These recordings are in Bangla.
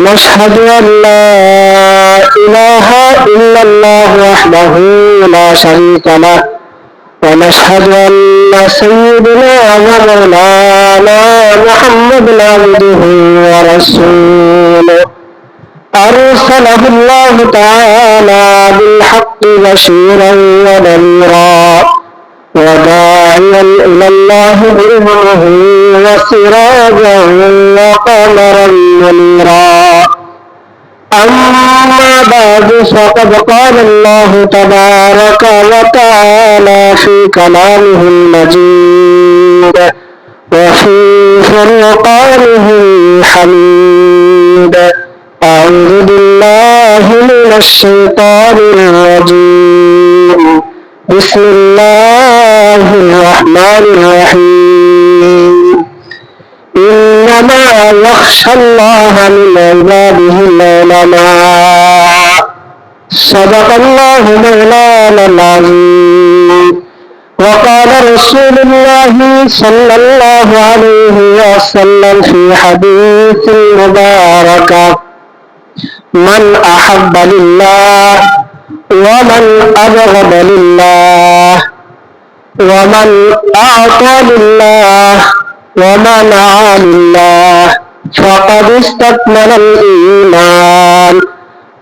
ونشهد أن لا إله إلا الله وحده لا شريك له ونشهد أن سيدنا ومولانا محمد عبده ورسوله أرسله الله تعالى بالحق بشيرا ونذيرا وداعيا إلى الله بإذنه وسراجا وقمرا منيرا أما بعد فقد قال الله تبارك وتعالى في كلامه المجيد وفي فرقانه الحميد أعوذ بالله من الشيطان الرجيم بسم الله الرحمن الرحيم. إنما يخشى الله من عباده العلماء صدق الله مولانا العظيم. وقال رسول الله صلى الله عليه وسلم في حديث مباركة من أحب لله ومن أبغض لله ومن أعطى لله ومنع لله فقد استكمل الإيمان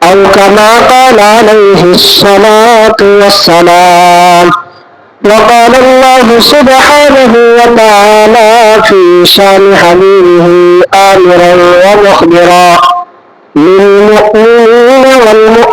أو كما قال عليه الصلاة والسلام وقال الله سبحانه وتعالى في شان حبيبه آمرا ومخبرا.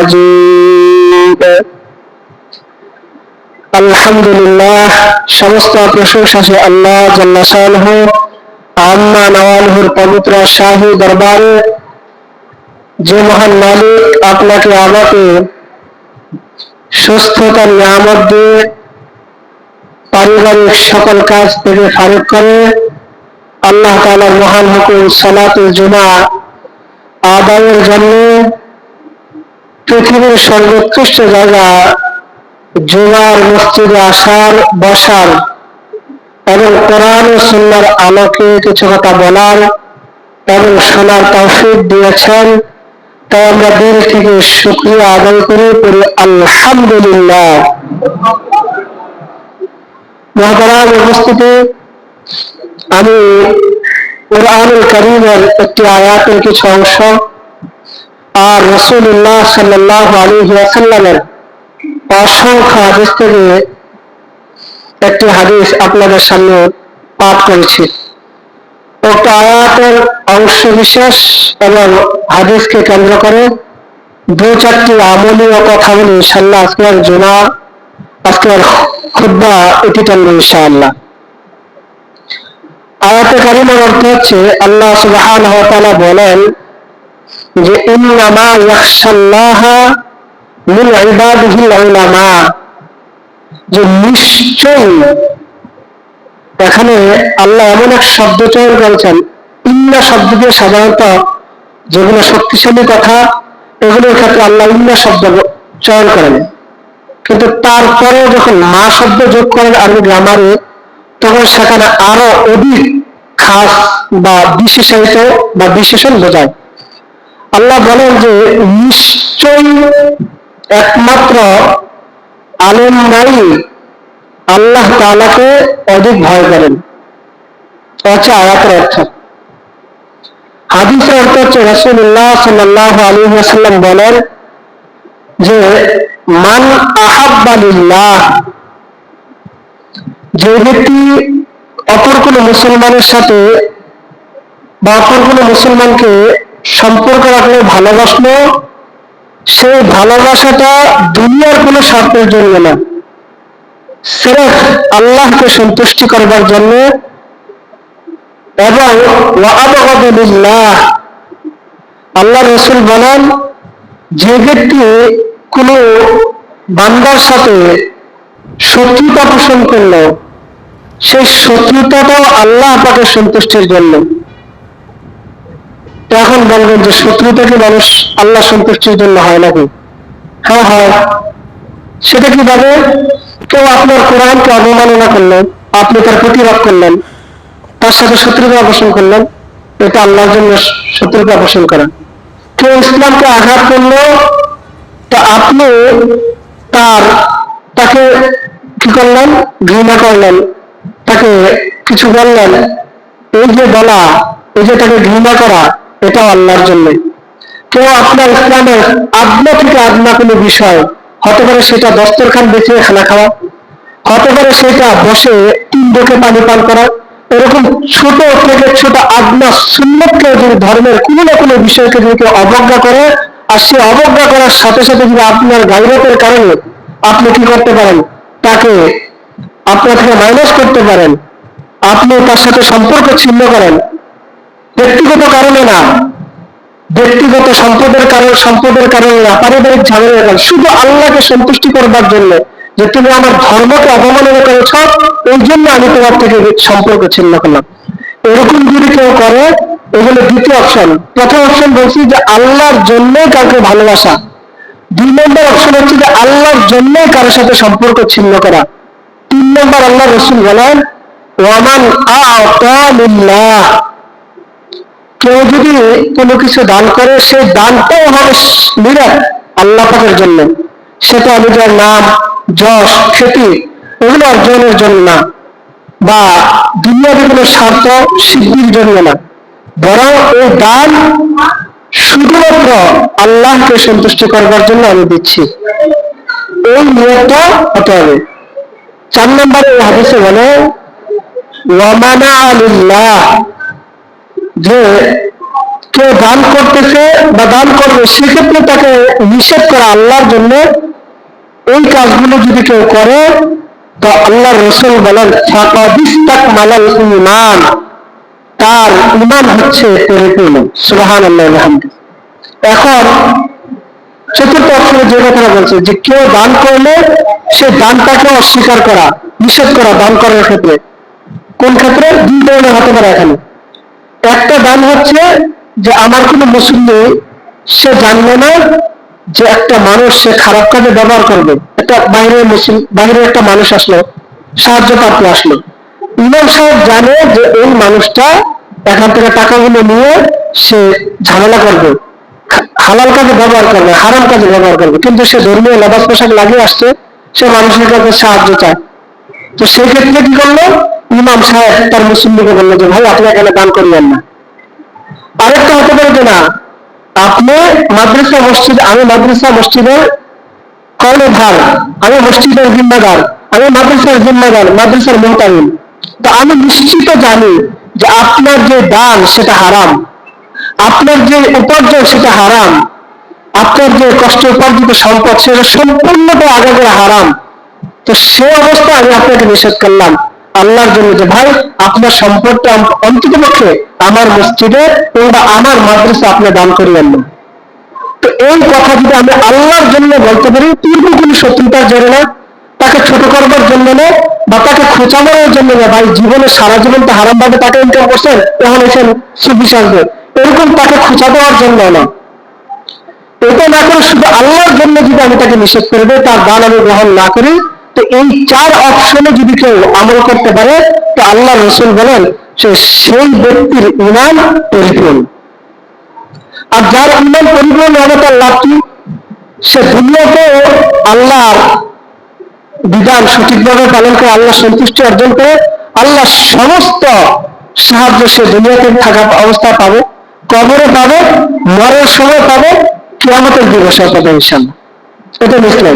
مجيد আলহামদুলিল্লাহ সমস্ত প্রশংসা সে আল্লাহ জাল্লাহ আম্মা নওয়ালহুর পবিত্র শাহী দরবারে যে মহান মালিক আপনাকে আমাকে সুস্থতার নিয়ামত দিয়ে পারিবারিক সকল কাজ থেকে ফারুক করে আল্লাহ তালার মহান হুকুম সালাতুল জুমা আদায়ের জন্য পৃথিবীর সর্বোৎকৃষ্ট জায়গা জুমার মসজিদে আসার, বসার এবং কোরআন ও সুন্নার আলোকে কিছু কথা বলার এবং শোনার তৌফিক দিয়েছেন। তাই আমরা দিল থেকে শুক্রিয়া আদায় করি করি আলহামদুলিল্লাহ। মহাতারাম উপস্থিতি, আমি কোরআনুল করিমের একটি আয়াতের কিছু অংশ আর রসুল্লাহ সাল্লাহ অসংখ্য হাদিস থেকে একটি হাদিস আপনাদের সামনে পাঠ করেছি। একটা আয়াতের অংশ বিশেষ এবং হাদিসকে কেন্দ্র করে দু চারটি আমলীয় কথা বলে ইনশাল্লাহ আজকের জোনা আজকের খুদ্া এটি টানবে ইনশাআল্লাহ। আয়াতে কারিমার অর্থ হচ্ছে, আল্লাহ সুবহান বলেন যে ইন্নামা যে নিশ্চয়ই এখানে আল্লাহ এমন এক শব্দ চয়ন করেছেন, ইন্না শব্দ দিয়ে সাধারণত যেগুলো শক্তিশালী কথা, এগুলোর ক্ষেত্রে আল্লাহ ইন্না শব্দ চয়ন করেন। কিন্তু তারপরেও যখন মা শব্দ যোগ করেন আরবি গ্রামারে, তখন সেখানে আরও অধিক খাস বা বিশেষায়িত বা বিশেষণ বোঝায়। আল্লাহ বলেন যে, নিশ্চয়ই একমাত্র আলেম নাই আল্লাহ তাআলাকে অধিক ভয় করেন। হচ্ছে আয়াতের অর্থ। হাদিসের অর্থ হচ্ছে রসুল্লাহ সাল্লাহ আলী ওয়াসাল্লাম বলেন যে, মান আহাব্বালিল্লাহ যে ব্যক্তি অপর কোন মুসলমানের সাথে বা অপর কোন মুসলমানকে সম্পর্ক রাখলে ভালোবাসলো সেই ভালোবাসাটা দুনিয়ার কোনো স্বার্থের জন্য না। সেরেফ আল্লাহকে সন্তুষ্টি করবার জন্য এবং আল্লাহ রসুল বলেন, যে ব্যক্তি কোনো বান্দার সাথে শত্রুতা পোষণ করল, সেই শত্রুতাটাও আল্লাহ তাকে সন্তুষ্টির জন্য। তো এখন বলবেন যে শত্রুতা মানুষ আল্লাহ সন্তুষ্টির জন্য হয় নাকি? হ্যাঁ হয়। সেটা কি কীভাবে? কেউ আপনার কোরআনকে অবমাননা করলেন আপনি তার প্রতিবাদ করলেন, তার সাথে শত্রুতা পোষণ করলেন, এটা আল্লাহর জন্য শত্রুতা পোষণ করা। কেউ ইসলামকে আঘাত করল, তা আপনি তার, তাকে কি করলেন? ঘৃণা করলেন, তাকে কিছু বললেন। এই যে বলা, এই যে তাকে ঘৃণা করা এটাও আল্লাহর জন্য কেউ আপনার ইসলামের আদনা থেকে আদনা কোনো বিষয়, হতে পারে সেটা দস্তরখান বেঁচে খানা খাওয়া, হতে পারে সেটা বসে তিন ডোকে পানি পান করা, এরকম ছোট থেকে ছোট আদনা সুন্নতকে যদি ধর্মের কোনো না কোনো বিষয়কে যদি কেউ অবজ্ঞা করে, আর সে অবজ্ঞা করার সাথে সাথে যদি আপনার গাইরতের কারণে আপনি কি করতে পারেন? তাকে আপনার থেকে মাইনাস করতে পারেন। আপনি তার সাথে সম্পর্ক ছিন্ন করেন। ব্যক্তিগত কারণে না, ব্যক্তিগত সম্পদের কারণে সম্পদের কারণে না, পারিবারিক ঝামেলার কারণে। শুধু আল্লাহকে সন্তুষ্টি করবার জন্য যে তুমি আমার ধর্মকে অবমাননা করেছ, এই জন্য আমি তোমার থেকে সম্পর্ক ছিন্ন করলাম। এরকম যদি কেউ করে, এগুলো দ্বিতীয় অপশন প্রথম অপশন বলছি যে আল্লাহর জন্যই কাউকে ভালোবাসা। দুই নম্বর অপশন হচ্ছে যে আল্লাহর জন্যই কারোর সাথে সম্পর্ক ছিন্ন করা। তিন নম্বর আল্লাহ রসুল বলেন, ওয়ামান আল্লাহ কেউ যদি কোনো কিছু দান করে সেই দানটাও হবে নিরাট আল্লাহ পাকের জন্য। সেটা নিজের নাম, যশ খ্যাতি এগুলো অর্জনের জন্য না। বা দুনিয়াতে কোনো স্বার্থ সিদ্ধির জন্য না। বরং এই দান শুধুমাত্র আল্লাহকে সন্তুষ্ট করবার জন্য আমি দিচ্ছি। এই নিয়মটা হতে হবে। চার নম্বরে হাদিসে বলে ওয়ামানা আলিল্লাহ যে কেউ দান করতেছে বা দান করবে, সেক্ষেত্রে তাকে নিষেধ করা আল্লাহর জন্য। এই কাজগুলো যদি কেউ করে, তো আল্লাহ রসুল বলেন ফাকাদিস্তাক মালাল ইমান তার ইমান হচ্ছে পরিপূর্ণ সুবহান আল্লাহ এখন চতুর্থ অক্ষরে যে কথাটা বলছে, যে কেউ দান করলে সে দানটাকে অস্বীকার করা, নিষেধ করা, দান করার ক্ষেত্রে। কোন ক্ষেত্রে? দুই ধরনের হতে পারে এখানে। একটা দান হচ্ছে যে আমার কোনো মুসল্লি সে জানবে না যে একটা মানুষ সে খারাপ কাজে ব্যবহার করবে। একটা বাইরের মুসলিম বাইরের একটা মানুষ আসলো, সাহায্য প্রার্থী আসলো। ইমাম সাহেব জানে যে এই মানুষটা এখান থেকে টাকাগুলো নিয়ে সে ঝামেলা করবে, হালাল কাজে ব্যবহার করবে, হারাম কাজে ব্যবহার করবে। কিন্তু সে ধর্মীয় লেবাস পোশাক লাগিয়ে আসছে, সে মানুষের কাছে সাহায্য চায়। তো সেই ক্ষেত্রে কি করল? ইমাম সাহেব তার মুসল্লিকে বলল যে ভাই, আপনি এখানে দান করিয়েন না। আরেকটা হতে পারে যে না। আপনি মাদ্রাসা মসজিদ, আমি মাদ্রাসা মসজিদের কর্ণধার, আমি মসজিদের জিম্মাদার, আমি মাদ্রাসার জিম্মাদার, মাদ্রাসার মোহতামিন তো আমি নিশ্চিত জানি যে আপনার যে দান, সেটা হারাম। আপনার যে উপার্জন, সেটা হারাম। আপনার যে কষ্ট, উপার্জিত সম্পদ, সেটা সম্পূর্ণটা আগে হারাম। তো সে অবস্থা আমি আপনাকে নিষেধ করলাম। আল্লাহর জন্য যে, ভাই, আপনার সম্পদটা অন্তত পক্ষে আমার মসজিদে কিংবা আমার মাদ্রাসা আপনি দান করিলেন না। তো এই কথা যদি আমি আল্লাহর জন্য বলতে পারি, পূর্ব কোনো শত্রুতার জন্য না, তাকে ছোট করবার জন্য না, বা তাকে খোঁচানোর জন্য না, ভাই, জীবনে সারা জীবন তো হারাম ভাবে টাকা ইনকাম করছেন এখন এসে সুবিশ আসবে এরকম তাকে খোঁচা দেওয়ার জন্য না। এটা না করে শুধু আল্লাহর জন্য যদি আমি তাকে নিষেধ করে দেয় তার দান আমি গ্রহণ না করি তো এই চার অপশনে যদি কেউ আমল করতে পারে, তো আল্লাহ রসুল বলেন সেই ব্যক্তির ইমান পরিপূর্ণ। আর যার ইমান পরিপূর্ণ হবে তার লাভ কি? সে দুনিয়াতে আল্লাহর বিধান সঠিকভাবে পালন করে আল্লাহ সন্তুষ্টি অর্জন করে আল্লাহ সমস্ত সাহায্য সে দুনিয়াতে থাকা অবস্থা পাবে, কবরে পাবে মরার সময় পাবে, কেয়ামতের দিবসে পাবে ইনশাল্লাহ এটা বুঝলেন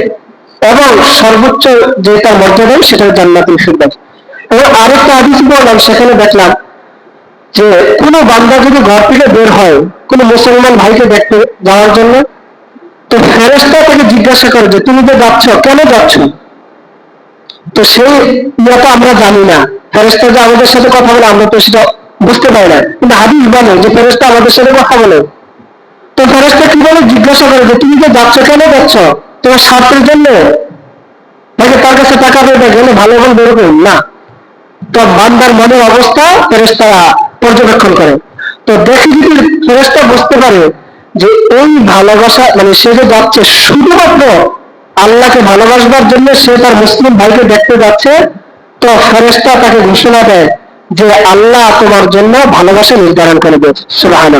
এবং সর্বোচ্চ যে তার মর্যাদা সেটা জান্নাতুল ফিরদাউস। এবং আরেকটা হাদিস বললাম, সেখানে দেখলাম যে কোনো বান্দা যদি ঘর থেকে বের হয়, কোনো মুসলমান ভাইকে দেখতে যাওয়ার জন্য, তো ফেরেস্তা তাকে জিজ্ঞাসা করে যে, তুমি তো যাচ্ছ, কেন যাচ্ছ? তো সেই ইয়েটা আমরা জানি না। ফেরেস্তা যে আমাদের সাথে কথা বলে, আমরা তো সেটা বুঝতে পারি না। কিন্তু হাদিস বলে যে ফেরেস্তা আমাদের সাথে কথা বলে। তো ফেরেস্তা কি বলে? জিজ্ঞাসা করে যে, তুমি তো যাচ্ছ, কেন যাচ্ছ? তোমার স্বার্থের জন্য? নাকি তার কাছে টাকা পেয়ে গেলে ভালো ভালো বেরোবে না। তো বান্দার মনের অবস্থা ফেরেস্তারা পর্যবেক্ষণ করে। তো দেখে যদি ফেরেস্তা বুঝতে পারে যে এই ভালোবাসা মানে সে যে যাচ্ছে শুধুমাত্র আল্লাহকে ভালোবাসবার জন্য সে তার মুসলিম ভাইকে দেখতে যাচ্ছে, তো ফেরেস্তা তাকে ঘোষণা দেয় যে আল্লাহ তোমার জন্য ভালোবাসা নির্ধারণ করে দিয়েছে। সুবাহান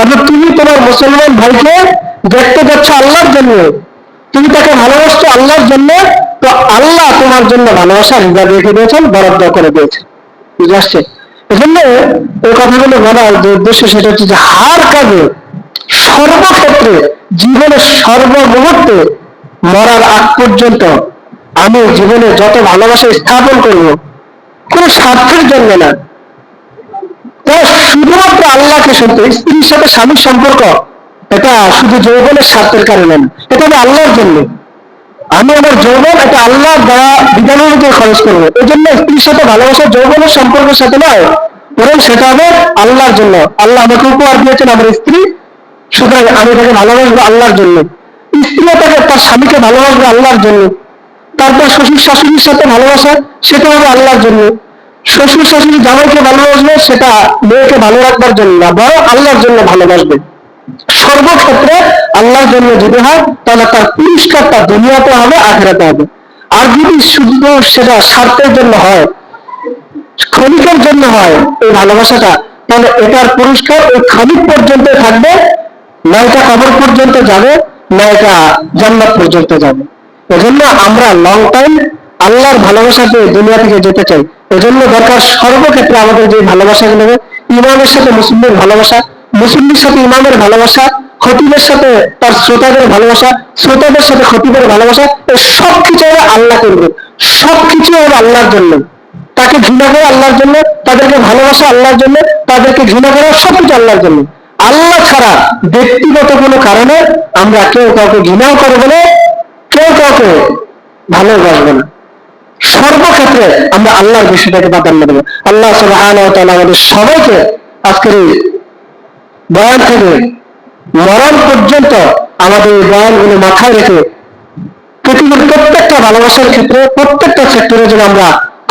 অর্থাৎ তুমি তোমার মুসলমান ভাইকে দেখতে যাচ্ছ আল্লাহর জন্য। তুমি তাকে ভালোবাসছো আল্লাহর জন্য, তো আল্লাহ তোমার জন্য ভালোবাসা হৃদয় রেখে দিয়েছেন বরাদ্দ করে দিয়েছেন। বুঝে আসছে? এজন্য এই কথাগুলো বলার যে উদ্দেশ্য সেটা হচ্ছে যে হার কাজে সর্বক্ষেত্রে, জীবনের সর্বমুহূর্তে মরার আগ পর্যন্ত আমি জীবনে যত ভালোবাসা স্থাপন করব, কোন স্বার্থের জন্য না। শুধুমাত্র আল্লাহকে সত্য, স্ত্রীর সাথে স্বামীর সম্পর্ক এটা শুধু যৌবনের স্বার্থের কারণে না, এটা আমি আল্লাহর জন্য। আমি আমার যৌবন এটা আল্লাহ দেওয়া বিধানের উপর খরচ করব। এই জন্য স্ত্রীর সাথে ভালোবাসা যৌবনের সম্পর্কের সাথে নয়, বরং সেটা হবে আল্লাহর জন্য। আল্লাহ আমাকে উপহার দিয়েছেন আমার স্ত্রী, সুতরাং আমি তাকে ভালোবাসবো আল্লাহর জন্য। স্ত্রীও তাকে, তার স্বামীকে ভালোবাসবে আল্লাহর জন্য। তারপর শ্বশুর শাশুড়ির সাথে ভালোবাসা, সেটা হবে আল্লাহর জন্য। শ্বশুর শাশুড়ি জামাইকে ভালোবাসবে, সেটা মেয়েকে ভালো রাখবার জন্য না বড় আল্লাহর জন্য ভালোবাসবে। সর্বক্ষেত্রে আল্লাহর জন্য যদি হয়, তাহলে তার পুরস্কারটা দুনিয়াতে হবে, আখেরাতে হবে। আর যদি শুধু সেটা স্বার্থের জন্য হয়, ক্ষণিকের জন্য হয়, এই ভালোবাসাটা, তাহলে এটার পুরস্কার ওই খানিক পর্যন্ত থাকবে, না এটা কবর পর্যন্ত যাবে, না এটা জান্নাত পর্যন্ত যাবে। এজন্য আমরা লং টাইম আল্লাহর ভালোবাসা পেয়ে দুনিয়া থেকে যেতে চাই। এজন্য দরকার সর্বক্ষেত্রে আমাদের যে ভালোবাসাগুলো ইমামের সাথে মুসলিমের ভালোবাসা মুসলিমের সাথে ইমামের ভালোবাসা, খতিবের সাথে তার শ্রোতাদের ভালোবাসা, শ্রোতাদের সাথে খতিবের ভালোবাসা এই সব কিছু হবে আল্লাহ করবে। সব কিছু হবে আল্লাহর জন্য। তাকে ঘৃণা করে আল্লাহর জন্য, তাদেরকে ভালোবাসা আল্লাহর জন্য, তাদেরকে ঘৃণা করা সব কিছু আল্লাহর জন্য। আল্লাহ ছাড়া ব্যক্তিগত কোনো কারণে আমরা কেউ কাউকে ঘৃণাও করব না, কেউ কাউকে ভালোবাসবো না। সর্বক্ষেত্রে আমরা আল্লাহর বিষয়টাকে প্রাধান্য দেবো। আল্লাহ সুবহান আমাদের সবাইকে আজকের এই বয়ান থেকে মরণ পর্যন্ত আমাদের এই বয়ানগুলো মাথায় রেখে পৃথিবীর প্রত্যেকটা ভালোবাসার ক্ষেত্রে, প্রত্যেকটা সেক্টরে যেন আমরা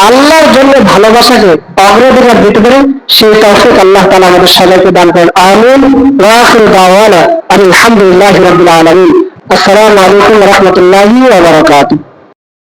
আল্লাহর জন্য ভালোবাসাকে অগ্রাধিকার দিতে পারি, সেই তৌফিক আল্লাহ তালা আমাদের সবাইকে দান করেন। আমিন। ওয়াখির দাওয়ানা আলহামদুলিল্লাহ রাব্বিল আলামিন। আসসালামু আলাইকুম রাহমাতুল্লাহি ওয়া বারাকাতুহু।